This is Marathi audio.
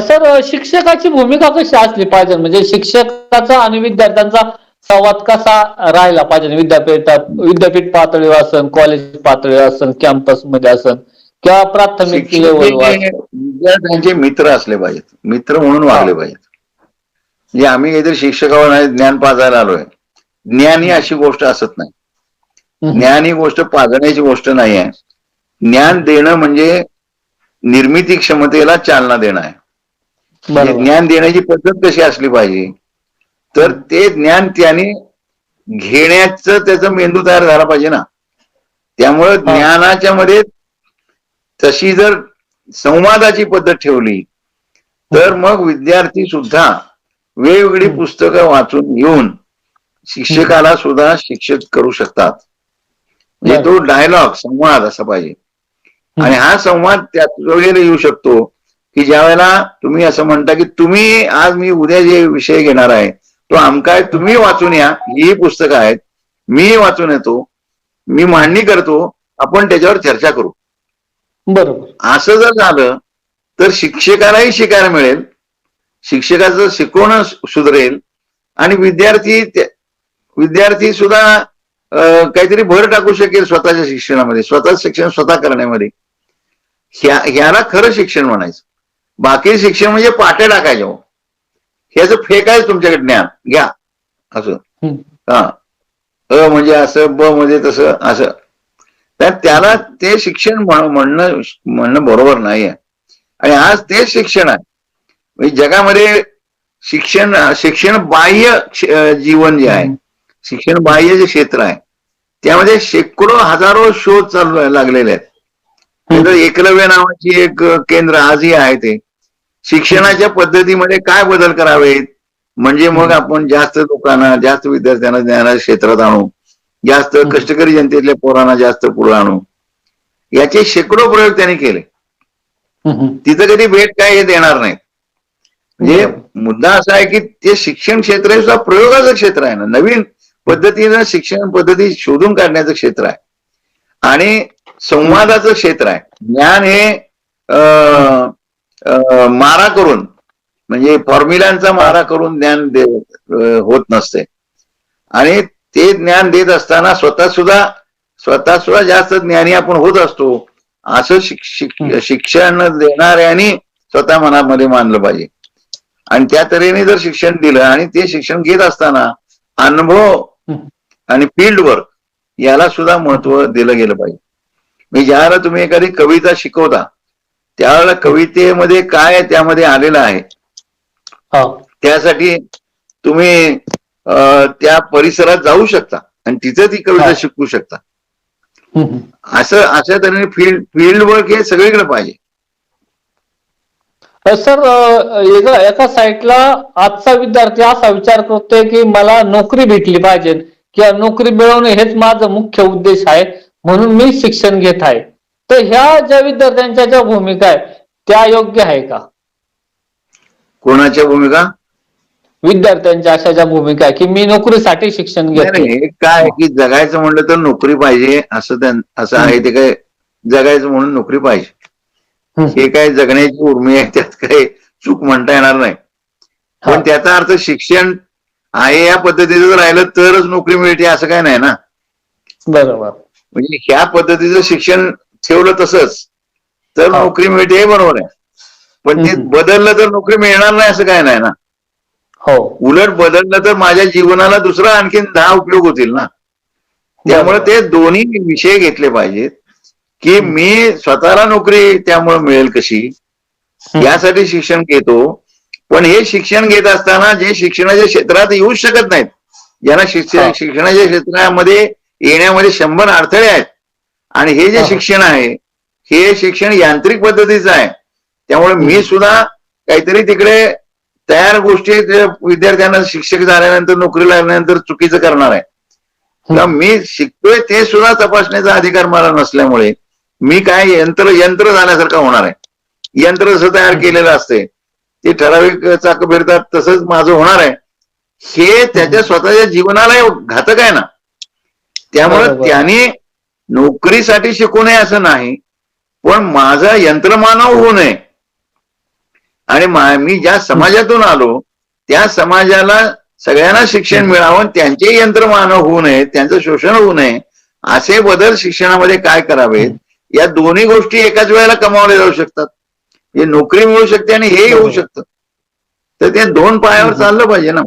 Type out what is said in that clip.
सर शिक्षकाची भूमिका कशी असली पाहिजे? म्हणजे शिक्षकाचा आणि विद्यार्थ्यांचा संवाद कसा राहिला पाहिजे? विद्यापीठात विद्यापीठ पातळीवर असन कॉलेज पातळीवर असन कॅम्पसमध्ये असन किंवा प्राथमिक विद्यार्थ्यांचे मित्र असले पाहिजेत. मित्र म्हणून वागले पाहिजेत. म्हणजे आम्ही काहीतरी शिक्षकावर नाही ज्ञान पाजायला आलोय. ज्ञान ही अशी गोष्ट असत नाही. ज्ञान ही गोष्ट पाजण्याची गोष्ट नाही आहे. ज्ञान देणं म्हणजे निर्मिती क्षमतेला चालना देणं आहे. ज्ञान देण्याची पद्धत कशी असली पाहिजे? तर ते ज्ञान त्याने घेण्याचं त्याचा मेंदू तयार झाला पाहिजे ना. त्यामुळं ज्ञानाच्या मध्ये तशी जर संवादाची पद्धत ठेवली तर मग विद्यार्थी सुद्धा वेगवेगळी पुस्तकं वाचून घेऊन शिक्षकाला सुद्धा शिक्षक करू शकतात. म्हणजे तो डायलॉग संवाद असा पाहिजे. आणि हा संवाद त्याच वेळेला येऊ शकतो. की ज्या वेळेला तुम्ही असं म्हणता की तुम्ही आज मी उद्या जे विषय घेणार आहे तो आमका आहे तुम्ही वाचून या ही पुस्तकं आहेत मी वाचून येतो मी मांडणी करतो आपण त्याच्यावर चर्चा करू. बरोबर. असं जर झालं तर शिक्षकालाही शिकायला मिळेल शिक्षकाचं शिकवणं सुधरेल आणि विद्यार्थी विद्यार्थी सुद्धा काहीतरी भर टाकू शकेल स्वतःच्या शिक्षणामध्ये स्वतःच शिक्षण स्वतः करण्यामध्ये. ह्या ह्याला खरं शिक्षण म्हणायचं. बाकी शिक्षण म्हणजे पाट्या टाकायचे हो. ह्याचं फेकायचं तुमच्याकडे ज्ञान. घ्या. असं. हा. अ म्हणजे असं ब म्हणजे तसं असं. तर त्याला ते शिक्षण म्हण- म्हणणं म्हणणं बरोबर नाही आहे आणि आज तेच शिक्षण आहे. म्हणजे जगामध्ये शिक्षण शिक्षण बाह्य जीवन जे आहे शिक्षण बाह्य जे क्षेत्र आहे त्यामध्ये शेकडो हजारो शोध चालू लागलेले आहेत. एकलव्य नावाची एक केंद्र आजही आहे ते. शिक्षणाच्या पद्धतीमध्ये काय बदल करावेत? म्हणजे मग आपण जास्त लोकांना जास्त विद्यार्थ्यांना ज्ञानाच्या क्षेत्रात आणू. जास्त कष्टकरी जनतेतल्या पोरांना जास्त पुढे आणू. याचे शेकडो प्रयोग त्यांनी केले. तिथं कधी भेट काय हे देणार नाही म्हणजे मुद्दा असा आहे की ते शिक्षण क्षेत्र हे सुद्धा प्रयोगाचं क्षेत्र आहे ना. नवीन पद्धतीनं शिक्षण पद्धती शोधून काढण्याचं क्षेत्र आहे. आणि संवादाचं क्षेत्र आहे. ज्ञान हे मारा करून म्हणजे फॉर्म्युलांचा मारा करून ज्ञान दे होत नसते. आणि ते ज्ञान देत असताना स्वतः सुद्धा स्वतः सुद्धा जास्त ज्ञानी आपण होत असतो. असं शिक- शिक- शिक्षण देणाऱ्यांनी स्वतः मनामध्ये मानलं पाहिजे. आणि त्या तऱ्हेने जर शिक्षण दिलं आणि ते शिक्षण घेत असताना अनुभव. आणि फील्ड वर्क याला सुद्धा महत्त्व दिलं गेलं पाहिजे. म्हणजे ज्यावेळेला तुम्ही एखादी कविता शिकवता त्यावेळेला कवितेमध्ये काय त्यामध्ये आलेलं आहे हा. त्यासाठी तुम्ही त्या परिसरात जाऊ शकता आणि तिथं ती कविता. शिकू शकता. असं अशा तऱ्हेने फील्ड फील्ड वर्क हे सगळीकडे पाहिजे सर एका एका साईडला आजचा विद्यार्थी असा विचार करतोय की मला नोकरी भेटली पाहिजे किंवा नोकरी मिळवणे हेच माझा मुख्य उद्देश आहे म्हणून मी शिक्षण घेत आहे तर ह्या ज्या विद्यार्थ्यांच्या ज्या भूमिका आहेत त्या योग्य आहे का? कोणाच्या भूमिका? विद्यार्थ्यांच्या अशा ज्या भूमिका आहे की मी नोकरीसाठी शिक्षण घेतो नाही, काय की जगायचं म्हणलं तर नोकरी पाहिजे असं असं आहे ते काय जगायचं म्हणून नोकरी पाहिजे. हे काय जगण्याची उर्मी आहे त्यात काही चूक म्हणता येणार नाही. पण त्याचा अर्थ शिक्षण आहे या पद्धतीचं जर राहिलं तरच नोकरी मिळते असं काय नाही ना. बरोबर. म्हणजे ह्या पद्धतीचं शिक्षण ठेवलं तसंच. तर हा. नोकरी मिळते हे बरोबर आहे. पण ते. बदललं तर नोकरी मिळणार नाही असं काय नाही ना? हो. उलट बदललं तर माझ्या जीवनाला दुसरा आणखीन दहा उपयोग होतील ना? त्यामुळे ते दोन्ही विषय घेतले पाहिजेत की मी स्वतःला नोकरी त्यामुळे मिळेल कशी? यासाठी शिक्षण घेतो. पण हे शिक्षण घेत असताना जे शिक्षणाच्या क्षेत्रात येऊ शकत नाहीत. ज्यांना शिक्षण हा. शिक्षणाच्या क्षेत्रामध्ये येण्यामध्ये शंभर अडथळे आहेत. आणि हे जे हा. शिक्षण आहे हे शिक्षण यांत्रिक पद्धतीचं आहे. त्यामुळे मी सुद्धा काहीतरी तिकडे तयार गोष्टी विद्यार्थ्यांना शिक्षक झाल्यानंतर नोकरी लागल्यानंतर चुकीचं करणार आहे. तर मी शिकतोय ते सुद्धा तपासण्याचा अधिकार मला नसल्यामुळे मी काय यंत्र यंत्र झाल्यासारखं होणार आहे. यंत्र जसं तयार केलेलं असते ते ठराविक चाक फिरतात तसंच माझं होणार आहे. हे त्याच्या स्वतःच्या जीवनाला घातक आहे ना. त्यामुळे. त्याने नोकरीसाठी शिकू नये असं नाही पण माझा यंत्रमानव होऊ नये. आणि मा- ज्या समाजातून आलो त्या समाजाला सगळ्यांना शिक्षण मिळावं आणि त्यांचे यंत्रमानव होऊ नये त्यांचं शोषण होऊ नये असे बदल शिक्षणामध्ये काय करावेत? या दोन्ही गोष्टी एकाच वेळेला कमावल्या जाऊ शकतात. हे नोकरी मिळू शकते आणि हेही होऊ. शकतं. तर ते दोन पायावर. चाललं पाहिजे ना.